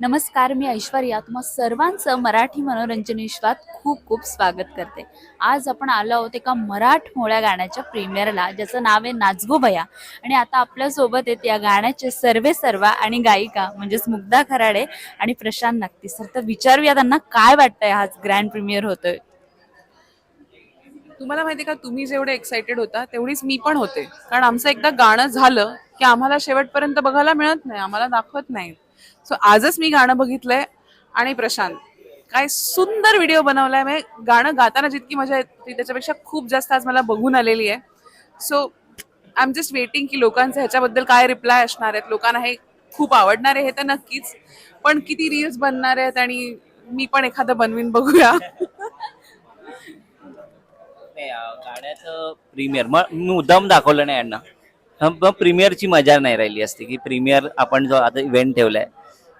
नमस्कार मी ऐश्वर्या. तुम्हा सर्वांचं मराठी मनोरंजन विश्वात खूप खूप स्वागत करते. आज आपण आलो आहोत एका मराठमोळ्या गाण्याच्या प्रीमियरला ज्याचं नाव आहे नाचगो भया. आणि आता आपल्यासोबत आहेत या गाण्याचे सर्वे सर्वा आणि गायिका म्हणजेच मुग्धा खराडे आणि प्रशांत नागती सर तर विचारूया त्यांना काय वाटतंय हा ग्रँड प्रीमियर होतोय? तुम्हाला माहिती का तुम्ही जेवढे एक्साइटेड होता तेवढीच मी पण होते. कारण आमचं एकदा गाणं झालं की आम्हाला शेवटपर्यंत बघायला मिळत नाही आम्हाला दाखवत नाही सो आजच मी गाणं बघितलंय आणि प्रशांत. काय सुंदर व्हिडिओ बनवलाय. म्हणजे गाणं गाताना जितकी मजा येते त्याच्यापेक्षा खूप जास्त आज मला बघून आलेली आहे. So I am just waiting की लोकांचं ह्याच्याबद्दल काय रिप्लाय असणार आहेत. लोकांना हे खूप आवडणार आहे हे तर नक्कीच. पण किती रील्स बनणार आहेत आणि मी पण एखादं बनवीन बघूया. गाण्याचं प्रीमियर मग मी मुद्दाम दाखवलं नाही यांना. मग प्रीमियरची मजा नाही राहिली असते की प्रीमियर आपण जो आता इव्हेंट ठेवलाय.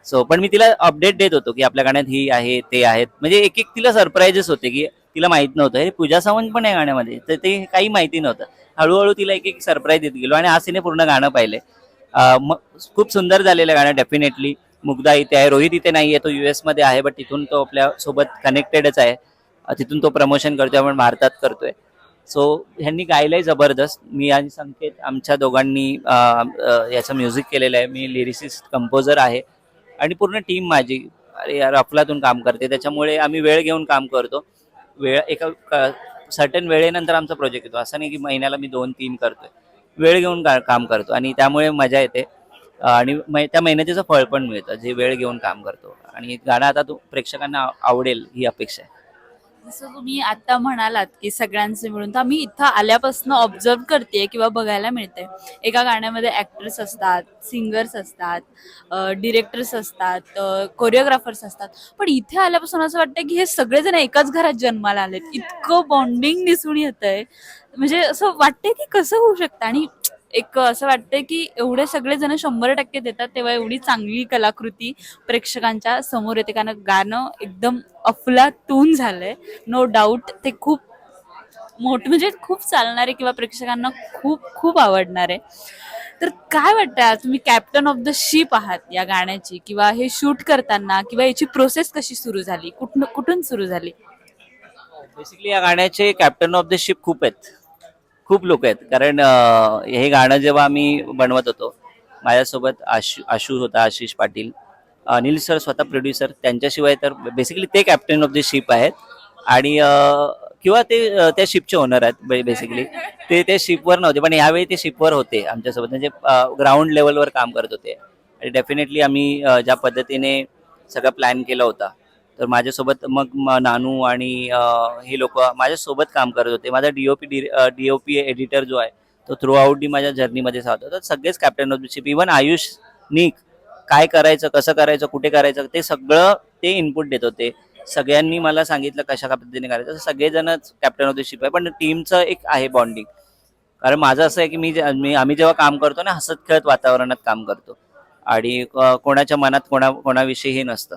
सो पण मी तिला अपडेट देत होतो की आपल्या गाण्यात ही आहे ते आहेत. म्हणजे एक एक तिला सरप्राईजेस होते की तिला माहीत नव्हतं. हे पूजा सावंत पण आहे गाण्यामध्ये तर ते काही माहिती नव्हतं. हळूहळू तिला एक एक सरप्राईज देत गेलो आणि आज तिने पूर्ण गाणं पाहिले मग खूप सुंदर झालेलं गाणं डेफिनेटली मुग्धा इथे आहे रोहित इथे नाही आहे तो यू मध्ये आहे बट तिथून तो आपल्यासोबत कनेक्टेडच आहे. तिथून तो प्रमोशन करतोय आपण भारतात करतोय. सो ह्यांनी गायलंय जबरदस्त. मी आणि संकेत आमच्या दोघांनी याचं म्युझिक केलेलं आहे. मी लिरिसिस्ट कंपोजर आहे. आणि पूर्ण टीम माझी. अरे यार अफलातून काम करते. त्याच्यामुळे आम्ही वेळ घेऊन काम करतो. वेळ एका सर्टन वेळेनंतर आमचा प्रोजेक्ट येतो. असं नाही की महिन्याला मी दोन तीन करतोय. वेळ घेऊन का- काम करतो. आणि त्यामुळे मजा येते. आणि त्या मेहनतीचं फळ पण मिळतं. जे वेळ घेऊन काम करतो. आणि गाणं आता तू प्रेक्षकांना आवडेल ही अपेक्षा आहे. जसं तुम्ही आता म्हणालात की सगळ्यांचे मिळून तर मी इथं आल्यापासून ऑब्झर्व करते किंवा बघायला मिळते एका गाण्यामध्ये ऍक्टर्स असतात सिंगर्स असतात डिरेक्टर्स असतात कोरिओग्राफर्स असतात. पण इथे आल्यापासून असं वाटतं की हे सगळेजण एकाच घरात जन्माला आलेत. इतकं बॉन्डिंग दिसून येत आहे म्हणजे असं वाटतंय की कसं होऊ शकतं? आणि एक असं वाटतंय की एवढे सगळे जण शंभर टक्के देतात तेव्हा एवढी चांगली कलाकृती प्रेक्षकांच्या समोर येते. कारण गाणं एकदम अफलातून झालंय. नो डाऊट ते खूप मोठ म्हणजे खूप चालणारे किंवा प्रेक्षकांना खूप खूप आवडणार. आहे तर काय वाटतं आज? तुम्ही कॅप्टन ऑफ द शिप आहात या गाण्याची किंवा हे शूट करताना किंवा याची प्रोसेस कशी सुरू झाली? कुठून कुठून सुरू झाली? बेसिकली या गाण्याचे कॅप्टन ऑफ द शिप खूप आहेत. खूप लोक आहेत. कारण हे गाणं जेव्हा आम्ही बनवत होतो माझ्यासोबत आशु आशू होता आशिष पाटील. अनिल सर स्वतः प्रोड्युसर त्यांच्याशिवाय तर बेसिकली ते कॅप्टन ऑफ द शिप आहेत. आणि किंवा ते त्या शिपचे ओनर आहेत बेसिकली ते ते शिपवर नव्हते पण यावेळी ते शिपवर होते आमच्यासोबत. म्हणजे ग्राउंड लेवलवर काम करत होते. आणि डेफिनेटली आम्ही ज्या पद्धतीने सगळं प्लॅन केला होता तर माझ्यासोबत मग नानू आणि हे लोक माझ्यासोबत काम करत होते. माझा डीओपी डीओपी एडिटर जो आहे तो थ्रू आउट माझ्या जर्नीमध्ये साथ होता. तर सगळेच captain of the ship even Ayush निक काय करायचं कसं करायचं कुठे करायचं ते सगळं ते इनपुट देत होते. सगळ्यांनी मला सांगितलं कशा पद्धतीने करायचं. सगळेजणच कॅप्टन ऑफ द शिप आहे पण टीमचं एक आहे बॉन्डिंग कारण माझं असं आहे की मी जे- मी आम्ही जेव्हा काम करतो ना हसत खेळत वातावरणात काम करतो. आणि कोणाच्या मनात कोणा कोणाविषयी हे नसतं.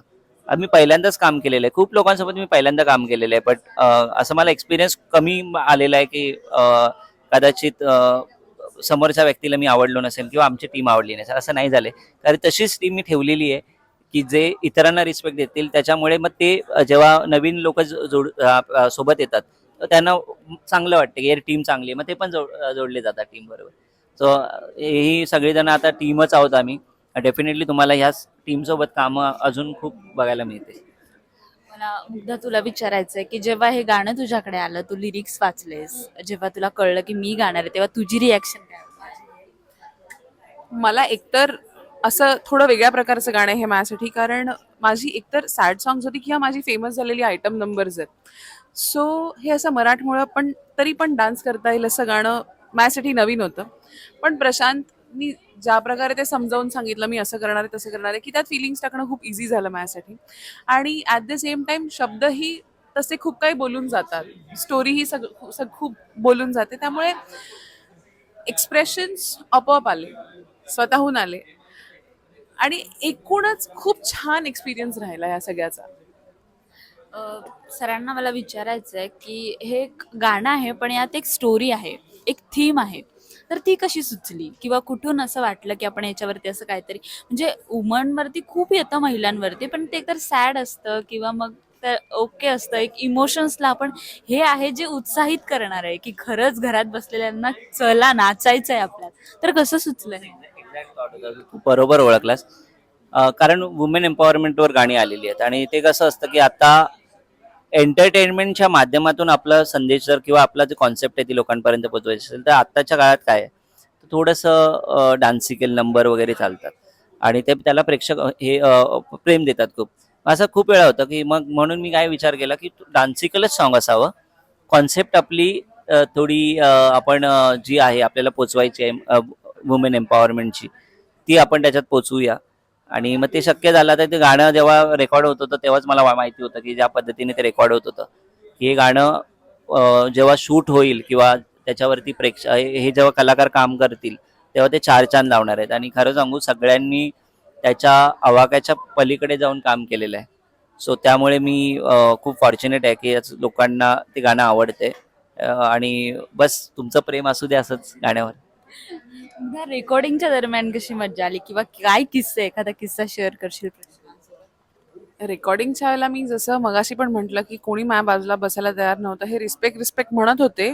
मी पहिल्यांदाच काम केलेलं आहे. खूप लोकांसोबत मी पहिल्यांदा काम केलेलं आहे बट असं मला एक्सपिरियन्स कमी आलेला आहे की कदाचित समोरच्या व्यक्तीला मी आवडलो नसेल किंवा आमची टीम आवडली नसेल असं नाही झाले कारण तशीच टीम मी ठेवलेली आहे की जे इतरांना रिस्पेक्ट देतील त्याच्यामुळे मग ते जेव्हा नवीन लोक जोड सोबत येतात तर त्यांना चांगलं वाटतं की टीम चांगली आहे. मग ते पण जोड जोडले जातात टीम बरोबर. सो ही सगळेजण आता टीमच आहोत आम्ही. डेफिनेटली तुम्हाला ह्याच टीमसोबत कामं अजून खूप बघायला मिळते मला मुग्धा तुला विचारायचंय की जेव्हा हे गाणं तुझ्याकडे आलं तू लिरिक्स वाचलेस जेव्हा तुला कळलं की मी गाणार आहे तेव्हा तुझी रिॲक्शन काय? मला एकतर असं थोडं वेगळ्या प्रकारचं गाणं आहे हे माझ्यासाठी कारण माझी एकतर सॅड सॉंग्स होती किंवा माझी फेमस झालेली आयटम नंबर्स आहेत. सो हे असं मराठमोळं पण तरी पण डान्स करता येईल असं गाणं माझ्यासाठी नवीन होतं. पण मी ज्या प्रकारे ते समजावून सांगितलं मी असं करणार आहे तसं करणार आहे की त्यात फिलिंग्स टाकणं खूप इझी झालं माझ्यासाठी. आणि ॲट द सेम टाईम शब्दही तसे खूप काही बोलून जातात. स्टोरीही सग सग खूप बोलून जाते. त्यामुळे एक्सप्रेशन्स आपोआप आले. स्वतःहून आले. आणि एकूणच खूप छान एक्सपिरियन्स राहिला या सगळ्याचा. सरांना मला विचारायचं आहे की हे एक गाणं आहे पण यात एक स्टोरी आहे एक थीम आहे. तर ती कशी सुचली? किंवा कुठून असं वाटलं की आपण याच्यावरती असं काहीतरी म्हणजे वुमनवरती खूप येतं महिलांवरती पण ते तर सॅड असतं किंवा मग तर ओके असतं. एक इमोशन्सला आपण हे आहे जे उत्साहित करणार आहे की खरंच घरात बसलेल्यांना चला नाचायचं आहे आपल्याला. तर कसं सुचलं तू बरोबर ओळखलास. कारण वुमेन एम्पॉवरमेंटवर गाणी आलेली आहेत. आणि ते कसं असतं की आता एंटरटेनमेंटच्या माध्यमातून आपला संदेश जर किंवा आपला जे कॉन्सेप्ट आहे ती लोकांपर्यंत पोहोचवायची असेल तर आत्ताच्या काळात काय आहे? तर थोडंसं डान्सिकल नंबर वगैरे चालतात. आणि ते त्याला प्रेक्षक हे प्रेम देतात खूप. असं खूप वेळा होतं की मग म्हणून मी काय विचार केला की डान्सिकलच सॉन्ग असावं. कॉन्सेप्ट आपली थोडी आपण जी आहे आपल्याला पोचवायची आहे वुमेन एम्पॉवरमेंटची ती आपण त्याच्यात पोचवूया. आणि मग ते शक्य झालं तर ते गाणं जेव्हा रेकॉर्ड होत होतं तेव्हाच मला माहिती होतं की ज्या पद्धतीने ते रेकॉर्ड होत होतं. की हे गाणं जेव्हा शूट होईल किंवा त्याच्यावरती प्रेक्ष हे हे जेव्हा कलाकार काम करतील तेव्हा ते चार चांद लावणार आहेत. आणि खरं सांगू सगळ्यांनी त्याच्या आवाक्याच्या पलीकडे जाऊन काम केलेलं आहे. सो त्यामुळे मी खूप फॉर्च्युनेट आहे की लोकांना ते गाणं आवडते आणि बस तुमचं प्रेम असू दे असंच गाण्यावर. त्या रेकॉर्डिंगच्या दरम्यान कशी मजा आली? किंवा काय किस्से? एखादा किस्सा शेअर करशील प्रेक्षकांसोबत? रेकॉर्डिंगच्या वेळेला मी जसं मगाशी पण म्हटलं की कोणी माझ्या बाजूला बसायला तयार नव्हतं. हे रिस्पेक्ट रिस्पेक्ट म्हणत होते.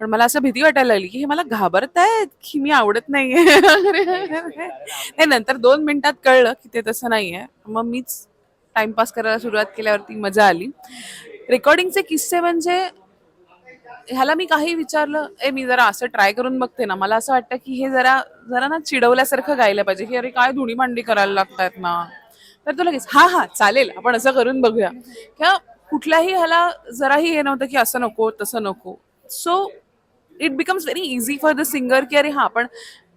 पण मला असं भीती वाटायला लागली की हे मला घाबरतायत की मी आवडत नाहीये? नाही नंतर दोन मिनिटात कळलं की ते तसं नाहीये. मग मीच टाइमपास करायला सुरुवात केल्यावरती मजा आली. रेकॉर्डिंगचे किस्से म्हणजे ह्याला मी काही विचारलं ए मी जरा असं ट्राय करून बघते ना मला असं वाटतं की हे जरा जरा ना चिडवल्यासारखं गायला पाहिजे की अरे काय धुणी मांडी करायला लागतात ना. तर तो लगेच हा हा चालेल आपण असं करून बघूया. किंवा कुठल्याही ह्याला जराही हे नव्हतं की असं नको तसं नको. So it becomes very easy for the singer की अरे हा आपण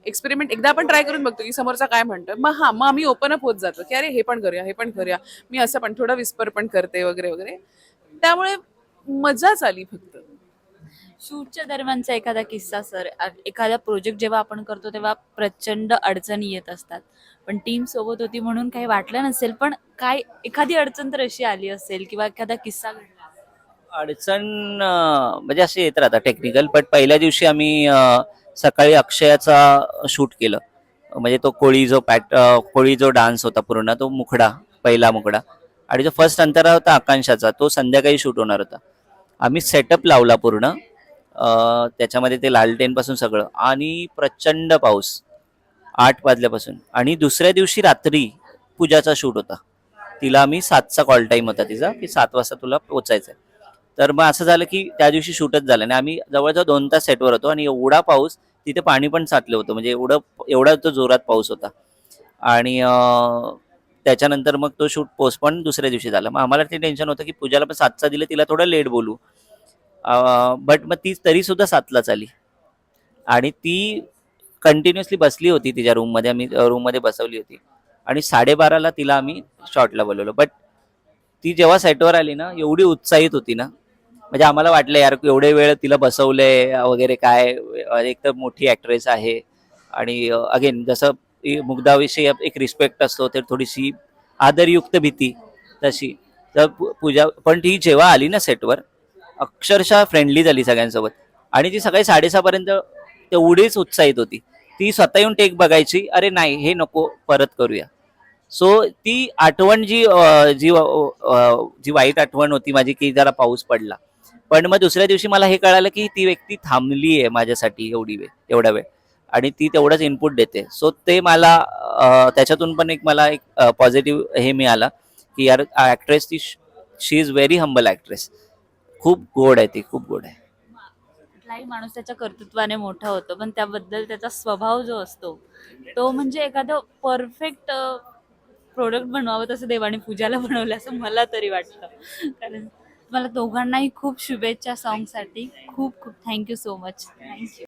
एक्सपेरिमेंट एकदा आपण ट्राय करून बघतो की समोरचा काय म्हणतोय. मग हा मग आम्ही ओपन अप होत जातो की अरे हे पण करूया हे पण करूया मी असं पण थोडं विस्पर पण करते वगैरे वगैरे. त्यामुळे मजाच आली फक्त. शूटच्या दरम्यानचा एखादा किस्सा सर. एखादा प्रोजेक्ट जेव्हा आपण करतो तेव्हा प्रचंड अडचणी येत असतात. पण टीम सोबत होती म्हणून काही वाटलं नसेल पण काय एखादी अडचण तर अशी आली असेल किंवा एखादा किस्सा घडला अडचण म्हणजे असे येत राहतात. टेक्निकल पण पहिल्या दिवशी आम्ही सकाळी अक्षयाचा शूट केलं. म्हणजे तो कोळी जो पॅट कोळी जो डान्स होता पूर्ण तो मुखडा पहिला मुखडा. आणि जो फर्स्ट अंतरा होता आकांक्षाचा तो संध्याकाळी शूट होणार होता. आम्ही सेटअप लावला पूर्ण. त्याच्यामध्ये ते लालटेनपासून सगळं आणि प्रचंड पाऊस आठ वाजल्यापासून. आणि दुसऱ्या दिवशी रात्री पूजाचा शूट होता. तिला आम्ही सातचा कॉल टाईम होता तिचा की सात वाजता तुला पोचायचं आहे तर मग असं झालं की त्या दिवशी शूटच झालं आणि आम्ही जवळजवळ दोन तास सेटवर होतो आणि एवढा पाऊस तिथे पाणी पण साचलं होतं. म्हणजे एवढं एवढा तो जोरात पाऊस होता. आणि त्याच्यानंतर मग तो शूट पोस्टपॉन दुसऱ्या दिवशी झाला. मग आम्हाला ते टेन्शन होतं की पूजाला पण सातचा दिलं तिला थोडं लेट बोलू. बट मग ती तरी सुद्धा सातलाच आली. आणि ती कंटिन्युअसली बसली होती तिच्या रूममध्ये आम्ही रूममध्ये बसवली होती. आणि साडेबाराला तिला आम्ही शॉटला बोलवलं. बट ती जेव्हा सेटवर आली ना एवढी उत्साहित होती ना म्हणजे आम्हाला वाटलं यार एवढे वेळ तिला बसवलंय वगैरे काय एक तर मोठी ऍक्ट्रेस आहे. आणि अगेन जसं मुग्धाविषयी एक रिस्पेक्ट असतो तर थोडीशी आदरयुक्त भीती तशी. तर पूजा पण ती जेव्हा आली ना सेटवर अक्षरशः फ्रेंडली झाली सगळ्यांसोबत. आणि ती सकाळी साडेसहापर्यंत तेवढीच उत्साहित होती. ती स्वतः येऊन टेक बघायची अरे नाही हे नको परत करूया. सो ती आठवण जी जी जी वाईट आठवण होती माझी की जरा पाऊस पडला. पण मग दुसऱ्या दिवशी मला हे कळालं की ती व्यक्ती थांबली आहे माझ्यासाठी एवढी वेळ एवढा वेळ. आणि ती तेवढंच इनपुट देते. सो ते मला त्याच्यातून पण एक मला एक पॉझिटिव्ह हे मिळालं की यार ऍक्ट्रेस ती she is very humble actress खूप गोड आहे ती खूप गोड आहे. कुठलाही माणूस त्याच्या कर्तृत्वाने मोठा होतो पण त्याबद्दल त्याचा स्वभाव जो असतो तो म्हणजे एखादं परफेक्ट प्रोडक्ट बनवावं तसं देवाने पूजाला बनवलं असं मला तरी वाटतं. कारण मला दोघांनाही खूप शुभेच्छा सॉन्गसाठी खूप खूप थँक्यू सो मच थँक्यू